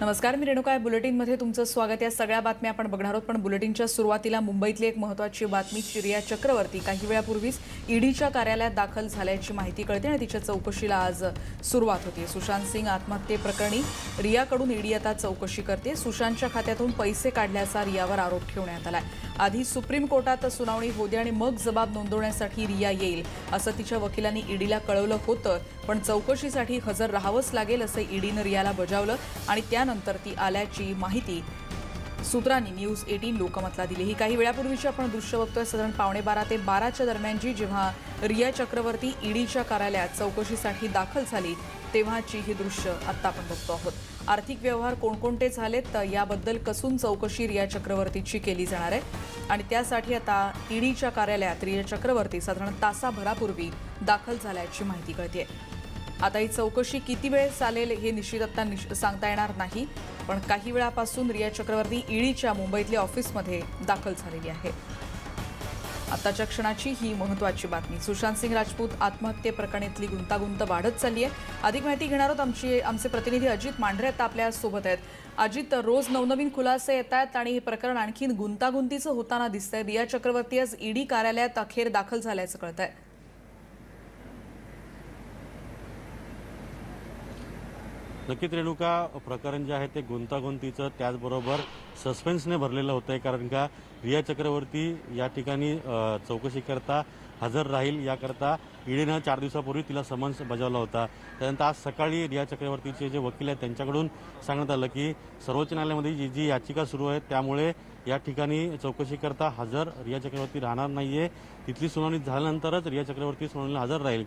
नमस्कार मी रेणुका बुलेटिनमध्ये तुमचं स्वागत. या सगळ्या बातम्या आपण बघणार आहोत. पण बुलेटिनच्या सुरुवातीला मुंबईतली एक महत्त्वाची बातमी चिरिया चक्रवर्ती. काही वेळापूर्वीच ईडीच्या कार्यालयात दाखल झाल्याची माहिती कळते आणि तिच्या चौकशीला आज सुरुवात होती. सुशांत सिंग आत्महत्येप्रकरणी रियाकडून ईडी आता चौकशी करते. सुशांतच्या खात्यातून पैसे काढल्याचा रियावर आरोप ठेवण्यात आलाय. आधी सुप्रीम कोर्टात सुनावणी होते आणि मग जबाब नोंदवण्यासाठी रिया येईल असं तिच्या वकिलांनी ईडीला कळवलं होतं. पण चौकशीसाठी हजर राहावंच लागेल असं ईडीनं रियाला बजावलं आणि त्यानंतर ती आल्याची माहिती सूत्रांनी न्यूज एटीन लोकमतला दिली. ही काही वेळापूर्वीची आपण दृश्य बघतोय. साधारण पावणे बारा ते बाराच्या दरम्यानची जेव्हा रिया चक्रवर्ती ईडीच्या कार्यालयात चौकशीसाठी दाखल झाली तेव्हाची ही दृश्य आत्ता आपण बघतो आहोत. आर्थिक व्यवहार कोणकोणते झालेत तर याबद्दल कसून चौकशी रिया चक्रवर्तीची केली जाणार आहे? आणि त्यासाठी आता ईडीच्या कार्यालयात रिया चक्रवर्ती साधारण तासाभरापूर्वी दाखल झाल्याची माहिती कळते आता ही चौकशी किती वेळ चालेल हे निश्चित आता निश सांगता येणार नाही. पण काही वेळापासून रिया चक्रवर्ती ईडीच्या मुंबईतल्या ऑफिसमध्ये दाखल झालेली आहे. आताच्या क्षणाची ही महत्वाची बातमी. सुशांत सिंग राजपूत आत्महत्ये प्रकरणातली गुंतागुंत वाढत चालली आहे अधिक माहिती घेणार आहोत आमची आमचे प्रतिनिधी अजित मांढरे आता आपल्यासोबत आहेत. अजित रोज नवनवीन खुलासे येत आहेत आणि हे प्रकरण आणखीन गुंतागुंतीचं होताना दिसतंय. रिया चक्रवर्ती आज ईडी कार्यालयात अखेर दाखल झाल्याचं कळत आहे नक्कीच रेणुका प्रकरण जे आहे ते गुंतागुंतीचं त्याचबरोबर सस्पेन्सने भरलेलं होतं आहे कारण का रिया चक्रवर्ती या ठिकाणी चौकशीकरता हजर राहील. याकरता ईडीनं चार दिवसापूर्वी तिला समन्स बजावला होता. त्यानंतर आज सकाळी रिया चक्रवर्तीचे जे वकील आहेत त्यांच्याकडून सांगण्यात आलं की सर्वोच्च न्यायालयामध्ये जी जी याचिका सुरू आहे त्यामुळे या ठिकाणी चौकशीकरता हजर रिया चक्रवर्ती राहणार नाहीये. तिथली सुनावणी झाल्यानंतरच रिया चक्रवर्ती सुनावणीला हजर राहील.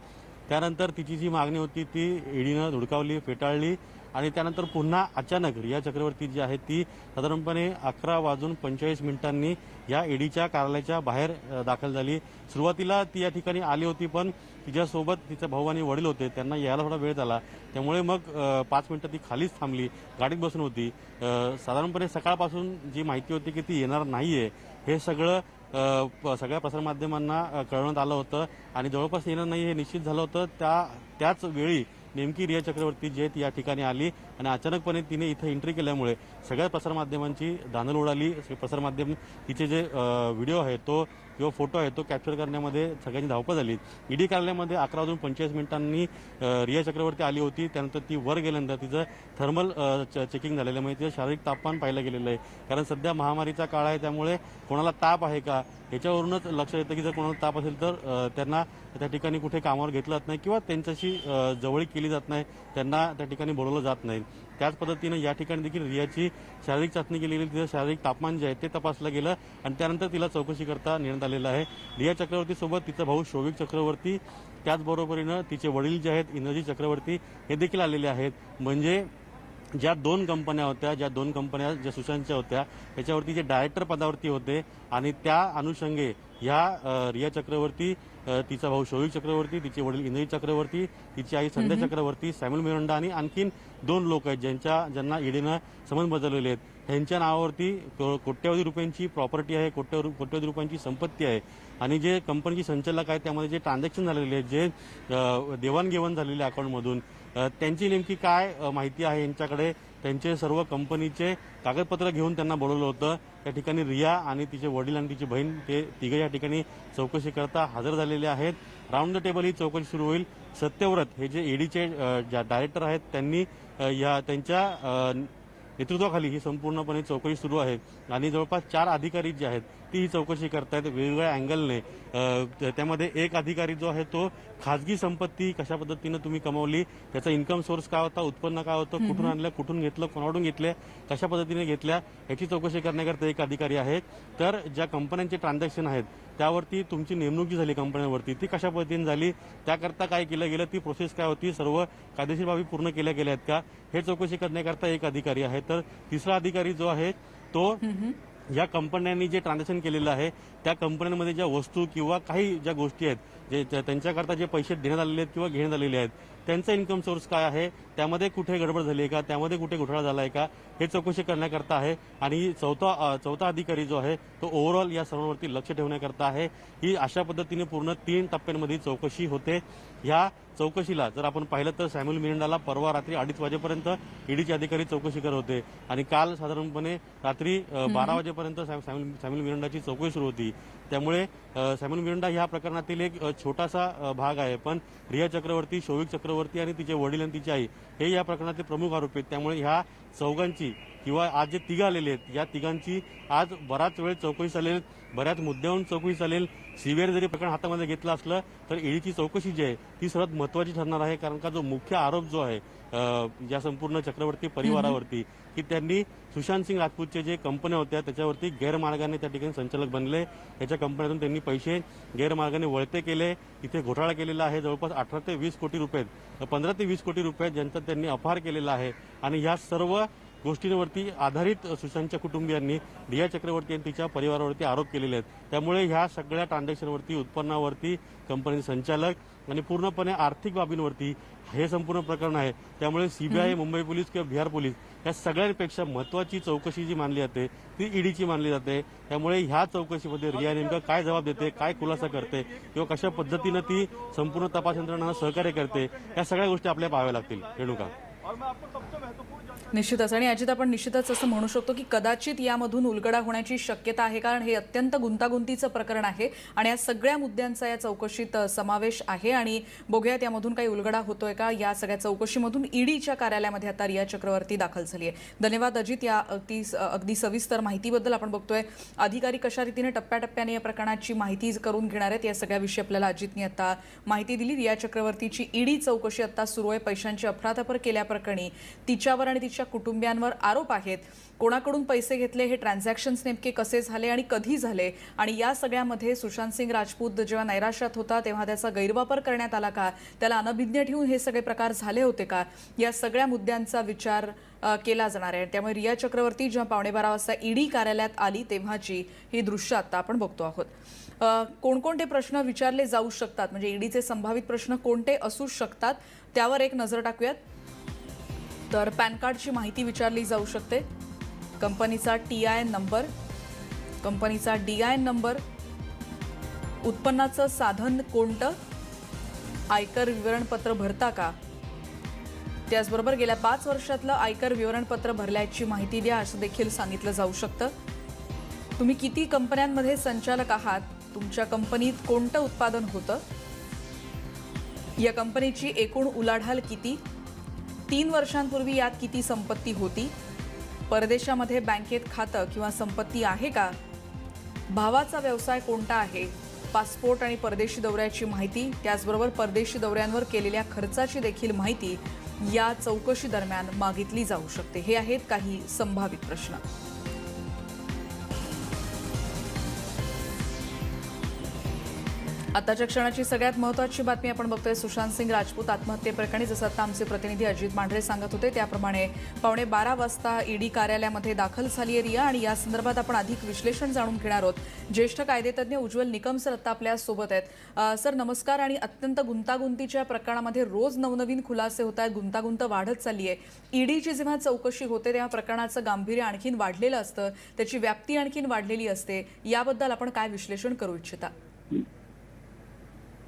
त्यानंतर तिची जी मागणी होती ती ईडीनं धुडकावली फेटाळली आणि त्यानंतर पुन्हा अचानक रिया चक्रवर्ती जी आहे ती साधारणपणे अकरा वाजून पंचेचाळीस मिनिटांनी या ईडीच्या कार्यालयाच्या बाहेर दाखल झाली. सुरुवातीला ती या ठिकाणी आली होती पण तिच्यासोबत तिचा भाऊ आणि वडील होते त्यांना यायला थोडा वेळ झाला. त्यामुळे मग पाच मिनिटं ती खालीच थांबली गाडीत बसून होती. साधारणपणे सकाळपासून जी माहिती होती की ती येणार नाहीये हे सगळं सगळ्या प्रसारमाध्यमांना कळवण्यात आलं होतं आणि जवळपास येणार नाही हे निश्चित झालं होतं. त्या त्याच वेळी नेमकी रिया चक्रवर्ती जेत या ठिकाणी आली आणि अचानकपणे तिने इथं एंट्री केल्यामुळे सगळ्या प्रसारमाध्यमांची दानल उडाली. प्रसारमाध्यम तिचे जे व्हिडिओ आहे तो किंवा फोटो आहे तो कॅप्चर करण्यामध्ये सगळ्यांची धावपळ झाली. ईडी कार्यालयामध्ये अकरा वाजून पंचेचाळीस मिनिटांनी रिया चक्रवर्ती आली होती. त्यानंतर ती वर गेल्यानंतर तिचं थर्मल चेकिंग झालेलं म्हणजे तिचं शारीरिक तापमान पाहिलं गेलेलं आहे. कारण सध्या महामारीचा काळ आहे त्यामुळे कोणाला ताप आहे का? याच्यावरूनच लक्ष येतं की जर कोणाला ताप असेल तर त्यांना त्या ठिकाणी कुठे कामावर घेतलं जात नाही किंवा त्यांच्याशी जवळीक केली जात नाही. त्यांना त्या ठिकाणी बोलवलं जात नाही. त्याच पद्धतीनं या ठिकाणी देखील रियाची शारीरिक चाचणी केली गेली तिचं शारीरिक तापमान जे आहे ते तपासलं गेलं आणि त्यानंतर तिला चौकशी करता नेण्यात आलेलं आहे. रिया चक्रवर्तीसोबत तिचा भाऊ शोविक चक्रवर्ती त्याचबरोबरीनं तिचे वडील जे आहेत इंद्रजी चक्रवर्ती हे देखील आलेले आहेत. म्हणजे ज्या दोन कंपन्या होत्या ज्या दोन कंपन्या ज्या सुशांतच्या होत्या त्याच्यावरती जे डायरेक्टर पदावरती होते आणि त्या अनुषंगे ह्या रिया चक्रवर्ती तिचा भाऊ शोविक चक्रवर्ती तिचे वडील इंद्रजी चक्रवर्ती तिची आई संध्या चक्रवर्ती सॅम्युल मिरंडा आणि आणखीन दोन लोक आहेत ज्यांच्या ज्यांना ईडीनं समज बजावलेले आहेत. ह्यांच्या नावावरती को- कोट्यवधी रुपयांची प्रॉपर्टी आहे कोट्यवधी कोट्यवधी रुपयांची संपत्ती आहे. आणि जे कंपनीची संचालक आहेत त्यामध्ये जे ट्रान्झॅक्शन झालेले आहेत जे देवाणघेवाण झालेले अकाउंटमधून त्यांची नेमकी काय माहिती आहे यांच्याकडे? त्यांचे सर्व कंपनीचे कागदपत्र घेऊन त्यांना बोलवलं होतं. त्या ठिकाणी रिया आणि तिचे वडील आणि तिची बहीण ते तिघे या ठिकाणी चौकशी करता हजर झालेले आहेत. राऊंड द टेबल ही चौकशी सुरू होईल. सत्यव्रत हे जे ईडीचे ज्या डायरेक्टर आहेत त्यांनी या त्यांच्या नेतृत्वाखाली ही संपूर्णपणे चौकशी सुरू आहे. आणि जवळपास चार अधिकारी जे आहेत ती ही चौकशी करतायत वेगवेगळ्या अँगलने त्यामध्ये एक अधिकारी जो आहे तो खाजगी संपत्ती कशा पद्धतीनं तुम्ही कमवली त्याचा इन्कम सोर्स काय होता उत्पन्न काय होतं कुठून आणलं कुठून घेतलं कोणाकडून घेतल्या कशा पद्धतीने घेतल्या याची चौकशी करण्याकरता एक अधिकारी आहे तर ज्या कंपन्यांचे ट्रान्झॅक्शन आहेत त्यावरती तुमची नेमणूक जी झाली कंपन्यांवरती ती कशा पद्धतीने झाली त्याकरता काय केलं गेलं ती प्रोसेस काय होती सर्व कायदेशीर बाबी पूर्ण केल्या गेल्या आहेत का हे चौकशी करण्याकरता एक अधिकारी आहे. तर तिसरा अधिकारी जो आहे तो या कंपन्यांनी जे ट्रान्झॅक्शन केलेलं आहे त्या कंपन्यांमध्ये ज्या वस्तू किंवा काही ज्या गोष्टी आहेत जे त्यांच्याकरता जे पैसे देण्यात आलेले आहेत किंवा घेण्यात आलेले आहेत त्यांचा इन्कम सोर्स काय आहे? त्यामध्ये कुठे गडबड झाली आहे का? त्यामध्ये कुठे घोटाळा झाला आहे का? हे चौकशी करण्याकरता आहे आणि चौथा चौथा अधिकारी जो आहे तो ओव्हरऑल या सर्वांवरती लक्ष ठेवण्याकरता आहे. ही अशा पद्धतीने पूर्ण तीन टप्प्यांमध्ये चौकशी होते. ह्या चौकशीला जर आपण पाहिलं तर सॅम्युल मिरिंडाला परवा रात्री अडीच वाजेपर्यंत ईडीचे अधिकारी चौकशी करत होते. आणि काल साधारणपणे रात्री बारा वाजेपर्यंत सॅम- सॅम्युल सॅम्युल मिरिंडाची चौकशी सुरू होती. त्यामुळे सॅम्युल मिरिंडा ह्या प्रकरणातील एक छोटासा भाग आहे. पण रिया चक्रवर्ती शौविक चक्रवर्ती आणि तिचे वडील आणि तिची आई हे या प्रकरणाचे प्रमुख आरोपी आहेत. त्यामुळे ह्या चौघांची किंवा आज जे तिघं आलेले आहेत या तिघांची आज बराच वेळ चौकशी चालेल बऱ्याच मुद्द्यावरून चौकशी चालेल. सीबीआय जरी प्रकरण हातामध्ये घेतलं असलं तर ईडीची चौकशी जी आहे ती सर्वात महत्वाची ठरणार आहे. कारण का जो मुख्य आरोप जो आहे या संपूर्ण चक्रवर्ती परिवारावरती की त्यांनी सुशांत सिंग राजपूतचे जे कंपन्या होत्या त्याच्यावरती गैरमार्गाने त्या ठिकाणी संचालक बनले. याच्या कंपन्यातून त्यांनी पैसे गैरमार्गाने वळते केले. इथे घोटाळा केलेला आहे. जवळपास अठरा ते वीस कोटी रुपये पंधरा ते वीस कोटी रुपये ज्यांचा त्यांनी अपहार केलेला आहे. आणि ह्या सर्व गोष्टींवरती आधारित सुशांतच्या कुटुंबियांनी रिया चक्रवर्ती आणि तिच्या परिवारावरती आरोप केलेले आहेत. त्यामुळे ह्या सगळ्या ट्रान्झॅक्शनवरती उत्पन्नावरती कंपनी संचालक आणि पूर्णपणे आर्थिक बाबींवरती हे संपूर्ण प्रकरण आहे. त्यामुळे सीबीआय मुंबई पोलीस किंवा बिहार पोलीस या सगळ्यांपेक्षा महत्वाची चौकशी जी मानली जाते ती ईडीची मानली जाते. त्यामुळे ह्या चौकशीमध्ये रिया नेमकं काय जबाब देते काय खुलासा करते किंवा कशा पद्धतीनं ती संपूर्ण तपास यंत्रणांना सहकार्य करते या सगळ्या गोष्टी आपल्याला पाहाव्या लागतील. रेणुका. निश्चितच. आणि अजित आपण निश्चितच असं म्हणू शकतो की कदाचित यामधून उलगडा होण्याची शक्यता आहे कारण हे अत्यंत गुंतागुंतीचं प्रकरण आहे आणि या सगळ्या मुद्द्यांचा या चौकशीत समावेश आहे. आणि बघूयात यामधून काही उलगडा होतोय का? या सगळ्या चौकशीमधून ईडीच्या कार्यालयामध्ये आता रिया चक्रवर्ती दाखल झाली आहे धन्यवाद अजित या अगदी अगदी सविस्तर माहितीबद्दल आपण बघतोय. अधिकारी कशा रीतीने टप्प्याटप्प्याने या प्रकरणाची माहिती करून घेणार आहेत या सगळ्या विषयी अजितने आता माहिती दिली. रिया चक्रवर्तीची ईडी चौकशी आता सुरू आहे. पैशांची अफरातफर केल्याप्रकरणी तिच्यावर आणि तिच्या कुटुंबियांवर आरोप आहेत. कोणाकडून पैसे घेतले हे ट्रान्झॅक्शन्स नेमके कसे झाले आणि कधी झाले? आणि या सगळ्यामध्ये सुशांत सिंग राजपूत जेव्हा नैराश्यात होता तेव्हा त्याचा गैरवापर करण्यात आला का? त्याला अनभिज्ञ ठेवून हे सगळे प्रकार झाले होते का? या सगळ्या मुद्द्यांचा विचार केला जाणार आहे. त्यामुळे रिया चक्रवर्ती जेव्हा पावणे बारा वाजता ईडी कार्यालयात आली तेव्हाची ही दृश्य आता आपण बघतो आहोत. कोणकोणते प्रश्न विचारले जाऊ शकतात? म्हणजे ईडीचे संभावित प्रश्न कोणते असू शकतात? त्यावर एक नजर टाकूयात. तर पॅन कार्डची माहिती विचारली जाऊ शकते. कंपनीचा टी आय एन नंबर कंपनीचा डी आय एन नंबर उत्पन्नाचं साधन कोणतं आयकर विवरणपत्र भरता का? त्याचबरोबर गेल्या पाच वर्षातलं आयकर विवरणपत्र भरल्याची माहिती द्या असं देखील सांगितलं जाऊ शकतं. तुम्ही किती कंपन्यांमध्ये संचालक आहात? तुमच्या कंपनीत कोणतं उत्पादन होतं? या कंपनीची एकूण उलाढाल किती? तीन वर्षांपूर्वी यात किती संपत्ती होती? परदेशामध्ये बँकेत खातं किंवा संपत्ती आहे का? भावाचा व्यवसाय कोणता आहे? पासपोर्ट आणि परदेशी दौऱ्याची माहिती त्याचबरोबर परदेशी दौऱ्यांवर केलेल्या खर्चाची देखील माहिती या चौकशी दरम्यान मागितली जाऊ शकते. हे आहेत काही संभावित प्रश्न. आताच्या क्षणाची सगळ्यात महत्वाची बातमी आपण बघतोय सुशांत सिंग राजपूत आत्महत्येप्रकरणी जसं आता आमचे प्रतिनिधी अजित मांढरे सांगत होते त्याप्रमाणे पावणे बारा वाजता ईडी कार्यालयामध्ये दाखल झाली आहे रिया आणि या संदर्भात आपण अधिक विश्लेषण जाणून घेणार आहोत. ज्येष्ठ कायदेतज्ञ उज्ज्वल निकम सर आता आपल्यासोबत आहेत. सर नमस्कार आणि अत्यंत गुंतागुंतीच्या प्रकरणामध्ये रोज नवनवीन खुलासे होत आहेत गुंतागुंत वाढत चालली आहे. ईडीची जेव्हा चौकशी होते तेव्हा प्रकरणाचं गांभीर्य आणखीन वाढलेलं असतं त्याची व्याप्ती आणखीन वाढलेली असते याबद्दल आपण काय विश्लेषण करू इच्छिता?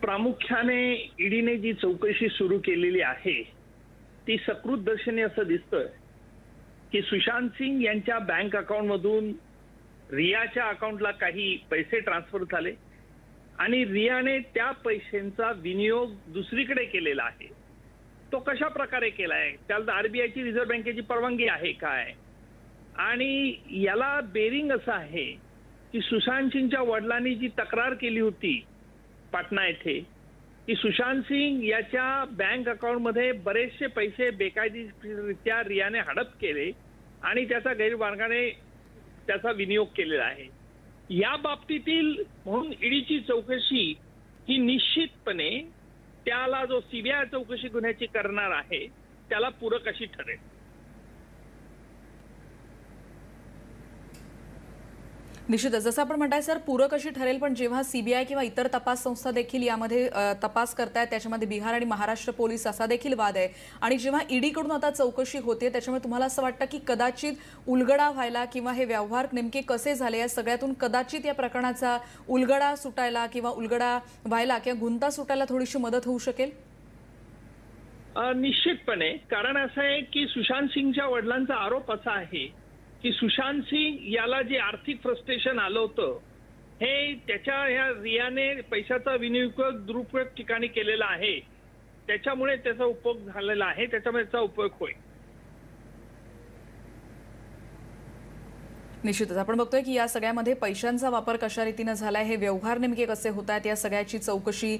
प्रामुख्याने ईडीने जी चौकशी सुरू केलेली आहे ती सकृत दर्शनी असं दिसतंय की सुशांत सिंग यांच्या बँक अकाउंट मधून रियाच्या अकाउंटला काही पैसे ट्रान्सफर झाले आणि रियाने त्या पैशांचा विनियोग दुसरीकडे केलेला आहे. तो कशा प्रकारे केलाय? त्याला आरबीआयची रिझर्व्ह बँकेची परवानगी आहे काय? आणि याला बेरिंग असं आहे की सुशांत सिंगच्या वडिलांनी जी तक्रार केली होती पाटणा येथे की सुशांत सिंग याच्या बँक अकाउंटमध्ये बरेचसे पैसे बेकायदेशीररित्या रियाने हडप केले आणि त्याचा गैरमार्गाने त्याचा विनियोग केलेला आहे. या बाबतीतील म्हणून ईडीची चौकशी ही निश्चितपणे त्याला जो सीबीआय चौकशी गुन्ह्याची करणार आहे त्याला पूरक अशी ठरेल. निश्चितच. जसं आपण म्हणताय सर पूरक अशी ठरेल पण जेव्हा सीबीआय किंवा इतर तपास संस्था देखील यामध्ये तपास करतायत त्याच्यामध्ये बिहार आणि महाराष्ट्र पोलीस असा देखील वाद आहे. आणि जेव्हा ईडीकडून आता चौकशी होते त्याच्यामुळे तुम्हाला असं वाटतं की कदाचित उलगडा व्हायला किंवा हे व्यवहार नेमके कसे झाले या सगळ्यातून कदाचित या प्रकरणाचा उलगडा सुटायला किंवा उलगडा व्हायला किंवा गुंता सुटायला थोडीशी मदत होऊ शकेल? निश्चितपणे. कारण असं आहे की सुशांत सिंगच्या वडिलांचा आरोप असा आहे की सुशांत सिंग याला जे आर्थिक फ्रस्ट्रेशन आलं होतं हे त्याच्या ह्या रियाने पैशाचा विनियोग दुरुपयोग ठिकाणी केलेला आहे. त्याच्यामुळे त्याचा उपयोग झालेला आहे. त्याच्यामुळे त्याचा उपयोग होईल. निश्चितच. आपण बघतोय की या सगळ्यामध्ये पैशांचा वापर कशा रीतीनं झालाय हे व्यवहार नेमके कसे होत आहेत या सगळ्याची चौकशी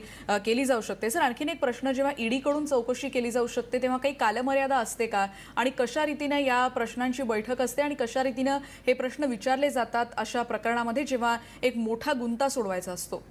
केली जाऊ शकते. सर आणखीन एक प्रश्न जेव्हा ईडीकडून चौकशी केली जाऊ शकते तेव्हा काही कालमर्यादा असते का? आणि कशा रीतीनं या प्रश्नांची बैठक असते आणि कशा रीतीनं हे प्रश्न विचारले जातात अशा प्रकरणामध्ये जेव्हा एक मोठा गुंता सोडवायचा असतो?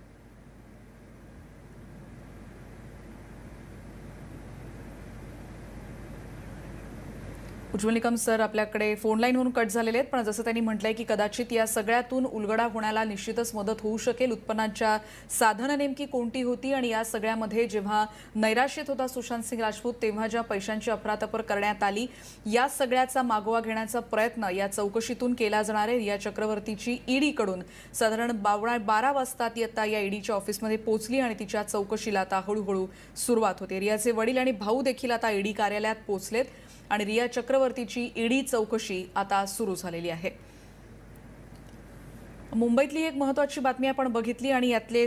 उज्ज्वल निकम सर आपल्याकडे फोन लाईनवरून कट झालेले आहेत पण जसं त्यांनी म्हटलंय की कदाचित या सगळ्यातून उलगडा होण्याला निश्चितच मदत होऊ शकेल. उत्पन्नाच्या साधनं नेमकी कोणती होती आणि या सगळ्यामध्ये जेव्हा नैराश्यत होता सुशांत सिंग राजपूत तेव्हा ज्या पैशांची अफरातफर करण्यात आली या सगळ्याचा मागोवा घेण्याचा प्रयत्न या चौकशीतून केला जाणार आहे. रिया चक्रवर्तीची ईडीकडून साधारण बावळा बारा वाजता ती आता या ईडीच्या ऑफिसमध्ये पोहोचली आणि तिच्या चौकशीला आता हळूहळू सुरुवात होते. रियाचे वडील आणि भाऊ देखील आता ईडी कार्यालयात पोहोचलेत. आणि रिया चक्रवर्तीची ईडी चौकशी आता सुरू झालेली आहे. मुंबईतली एक महत्वाची बातमी आपण बघितली आणि यातले